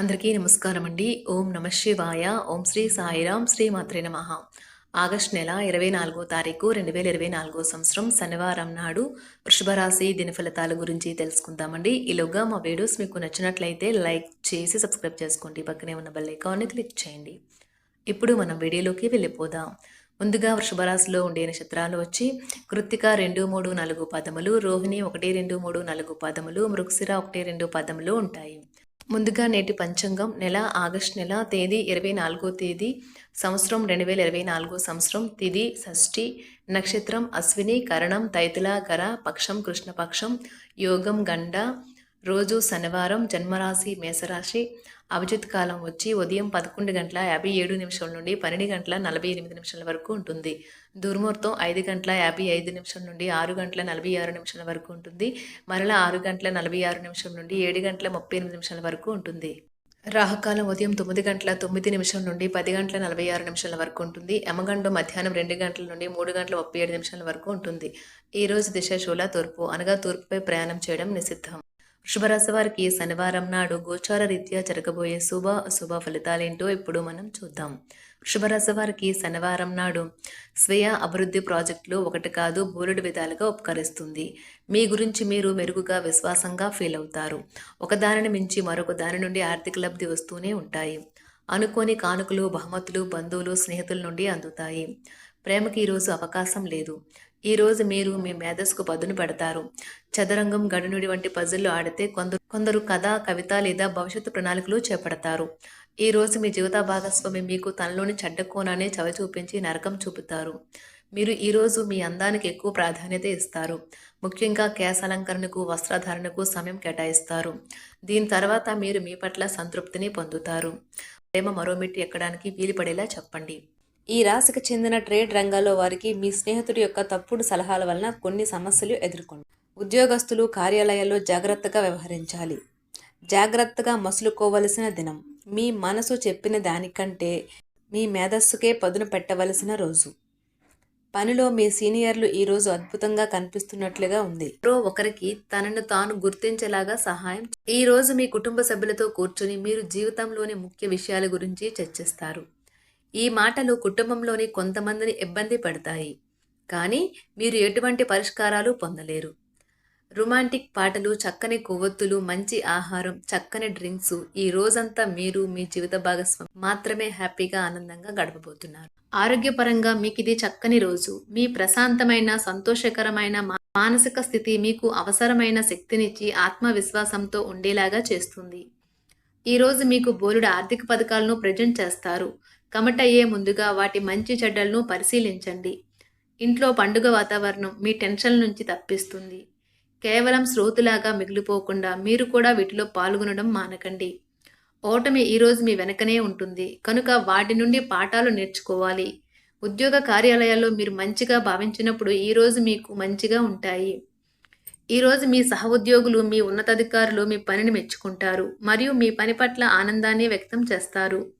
అందరికీ నమస్కారం అండి. ఓం నమ శివాయ. ఓం శ్రీ సాయిరాం శ్రీ మాత్రే నమ. ఆగస్ట్ నెల ఇరవై నాలుగో తారీఖు రెండు వేల ఇరవై నాలుగో సంవత్సరం శనివారం నాడు వృషభరాశి దినఫలితాల గురించి తెలుసుకుందామండి. ఈలోగా మా వీడియోస్ మీకు నచ్చినట్లయితే లైక్ చేసి సబ్స్క్రైబ్ చేసుకోండి. పక్కనే ఉన్న బెల్ ఐకాన్ని క్లిక్ చేయండి. ఇప్పుడు మనం వీడియోలోకి వెళ్ళిపోదాం. ముందుగా వృషభరాశిలో ఉండే నక్షత్రాలు వచ్చి కృత్తిక రెండు మూడు నాలుగు పదములు రోహిణి ఒకటి రెండు మూడు నాలుగు పదములు మృగశిర ఒకటి రెండు పదములు ఉంటాయి. ముందుగా నేటి పంచాంగం నెల ఆగస్ట్ నెల తేదీ ఇరవై నాలుగో తేదీ సంవత్సరం రెండు వేల ఇరవై నాలుగో సంవత్సరం తిది షష్ఠి నక్షత్రం అశ్విని కరణం తైతుల కర పక్షం కృష్ణపక్షం యోగం గండ రోజు శనివారం జన్మరాశి మేషరాశి అభిజిత్ కాలం వచ్చి ఉదయం పదకొండు గంటల యాభై ఏడు నిమిషాల నుండి పన్నెండు గంటల నలభై ఎనిమిది నిమిషాల వరకు ఉంటుంది. దుర్ముహూర్తం ఐదు గంటల యాభై ఐదు నిమిషం నుండి ఆరు గంటల నలభై ఆరు నిమిషాల వరకు ఉంటుంది. మరలా ఆరు గంటల నలభై ఆరు నిమిషం నుండి ఏడు గంటల ముప్పై ఎనిమిది నిమిషాల వరకు ఉంటుంది. రాహుకాలం ఉదయం తొమ్మిది గంటల తొమ్మిది నిమిషం నుండి పది గంటల నలభై ఆరు నిమిషాల వరకు ఉంటుంది. యమగండం మధ్యాహ్నం రెండు గంటల నుండి మూడు గంటల ముప్పై ఏడు నిమిషాల వరకు ఉంటుంది. ఈ రోజు దిశ శూల తూర్పు అనగా తూర్పుపై ప్రయాణం చేయడం నిషిద్ధం. వృషభరాశి వారికి శనివారం నాడు గోచార రీత్యా జరగబోయే శుభ అశుభ ఫలితాలేంటో ఇప్పుడు మనం చూద్దాం. వృషభరాశి వారికి శనివారం నాడు స్వీయ అభివృద్ధి ప్రాజెక్టులు ఒకటి కాదు బోలెడు విధాలుగా ఉపకరిస్తుంది. మీ గురించి మీరు మెరుగుగా విశ్వాసంగా ఫీల్ అవుతారు. ఒకదానిని మించి మరొక దాని నుండి ఆర్థిక లబ్ధి వస్తూనే ఉంటాయి. అనుకోని కానుకలు బహుమతులు బంధువులు స్నేహితుల నుండి అందుతాయి. ప్రేమకి ఈరోజు అవకాశం లేదు. ఈరోజు మీరు మీ మేధస్సుకు పదును పెడతారు. చదరంగం గడునుడి వంటి పజల్లో ఆడితే కొందరు కొందరు కథ కవిత లేదా భవిష్యత్తు ప్రణాళికలు చేపడతారు. ఈరోజు మీ జీవిత భాగస్వామి మీకు తనలోని చెడ్డ కోణాన్ని చవి చూపించి నరకం చూపుతారు. మీరు ఈరోజు మీ అందానికి ఎక్కువ ప్రాధాన్యత ఇస్తారు. ముఖ్యంగా కేశ అలంకరణకు వస్త్రధారణకు సమయం కేటాయిస్తారు. దీని తర్వాత మీరు మీ పట్ల సంతృప్తిని పొందుతారు. ప్రేమ మరోమిట్టి ఎక్కడానికి వీలు పడేలా చెప్పండి. ఈ రాశికి చెందిన ట్రేడ్ రంగాల్లో వారికి మీ స్నేహితుడి యొక్క తప్పుడు సలహాల వలన కొన్ని సమస్యలు ఎదుర్కొండి. ఉద్యోగస్తులు కార్యాలయాల్లో జాగ్రత్తగా వ్యవహరించాలి. జాగ్రత్తగా మసులుకోవలసిన దినం. మీ మనసు చెప్పిన దానికంటే మీ మేధస్సుకే పదును పెట్టవలసిన రోజు. పనిలో మీ సీనియర్లు ఈరోజు అద్భుతంగా కనిపిస్తున్నట్లుగా ఉంది. ఎవరో ఒకరికి తనను తాను గుర్తించేలాగా సహాయం ఈ రోజు మీ కుటుంబ సభ్యులతో కూర్చొని మీరు జీవితంలోని ముఖ్య విషయాల గురించి చర్చిస్తారు. ఈ మాటలు కుటుంబంలోని కొంతమందిని ఇబ్బంది పడతాయి. కానీ మీరు ఎటువంటి పరిష్కారాలు పొందలేరు. రొమాంటిక్ పాటలు చక్కని కొవ్వొత్తులు మంచి ఆహారం చక్కని డ్రింక్స్ ఈ రోజంతా మీరు మీ జీవిత భాగస్వామి మాత్రమే హ్యాపీగా ఆనందంగా గడపబోతున్నారు. ఆరోగ్యపరంగా మీకు ఇది చక్కని రోజు. మీ ప్రశాంతమైన సంతోషకరమైన మానసిక స్థితి మీకు అవసరమైన శక్తినిచ్చి ఆత్మవిశ్వాసంతో ఉండేలాగా చేస్తుంది. ఈ రోజు మీకు బోలుడు ఆర్థిక పథకాలను ప్రజెంట్ చేస్తారు. కమటయ్యే ముందుగా వాటి మంచి చెడ్డలను పరిశీలించండి. ఇంట్లో పండుగ వాతావరణం మీ టెన్షన్ నుంచి తప్పిస్తుంది. కేవలం శ్రోతులాగా మిగిలిపోకుండా మీరు కూడా వీటిలో పాల్గొనడం మానకండి. ఓటమి ఈరోజు మీ వెనకనే ఉంటుంది. కనుక వాటి నుండి పాఠాలు నేర్చుకోవాలి. ఉద్యోగ కార్యాలయాల్లో మీరు మంచిగా భావించినప్పుడు ఈరోజు మీకు మంచిగా ఉంటాయి. ఈరోజు మీ సహోద్యోగులు మీ ఉన్నతాధికారులు మీ పనిని మెచ్చుకుంటారు. మరియు మీ పని పట్ల ఆనందాన్ని వ్యక్తం చేస్తారు.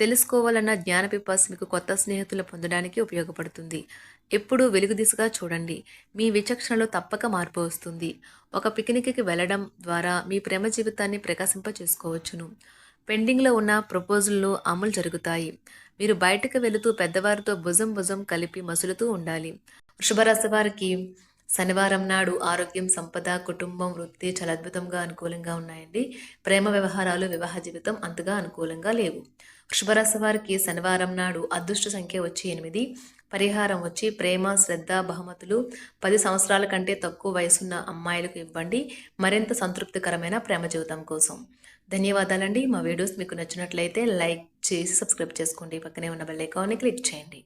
తెలుసుకోవాలన్న జ్ఞాన పిపాస్ మీకు కొత్త స్నేహితులు పొందడానికి ఉపయోగపడుతుంది. ఎప్పుడూ వెలుగు దిశగా చూడండి. మీ విచక్షణలో తప్పక మార్పు వస్తుంది. ఒక పిక్నిక్కి వెళ్ళడం ద్వారా మీ ప్రేమ జీవితాన్ని ప్రకాశింప చేసుకోవచ్చును పెండింగ్లో ఉన్న ప్రపోజల్లు అమలు జరుగుతాయి. మీరు బయటకు వెళుతూ పెద్దవారితో భుజం భుజం కలిపి మసులుతూ ఉండాలి. వృషభరాశి వారికి శనివారం నాడు ఆరోగ్యం సంపద కుటుంబం వృత్తి చాలా అద్భుతంగా అనుకూలంగా ఉన్నాయండి. ప్రేమ వ్యవహారాలు వివాహ జీవితం అంతగా అనుకూలంగా లేవు. వృషభరాశి వారికి శనివారం నాడు అదృష్ట సంఖ్య వచ్చి ఎనిమిది పరిహారం వచ్చి ప్రేమ శ్రద్ధ బహుమతులు. పది సంవత్సరాల కంటే తక్కువ వయసున్న అమ్మాయిలకు ఇవ్వండి. మరింత సంతృప్తికరమైన ప్రేమ జీవితం కోసం. ధన్యవాదాలండి. మా వీడియోస్ మీకు నచ్చినట్లయితే లైక్ చేసి సబ్స్క్రైబ్ చేసుకోండి. పక్కనే ఉన్న బెల్ ఐకాన్ని క్లిక్ చేయండి.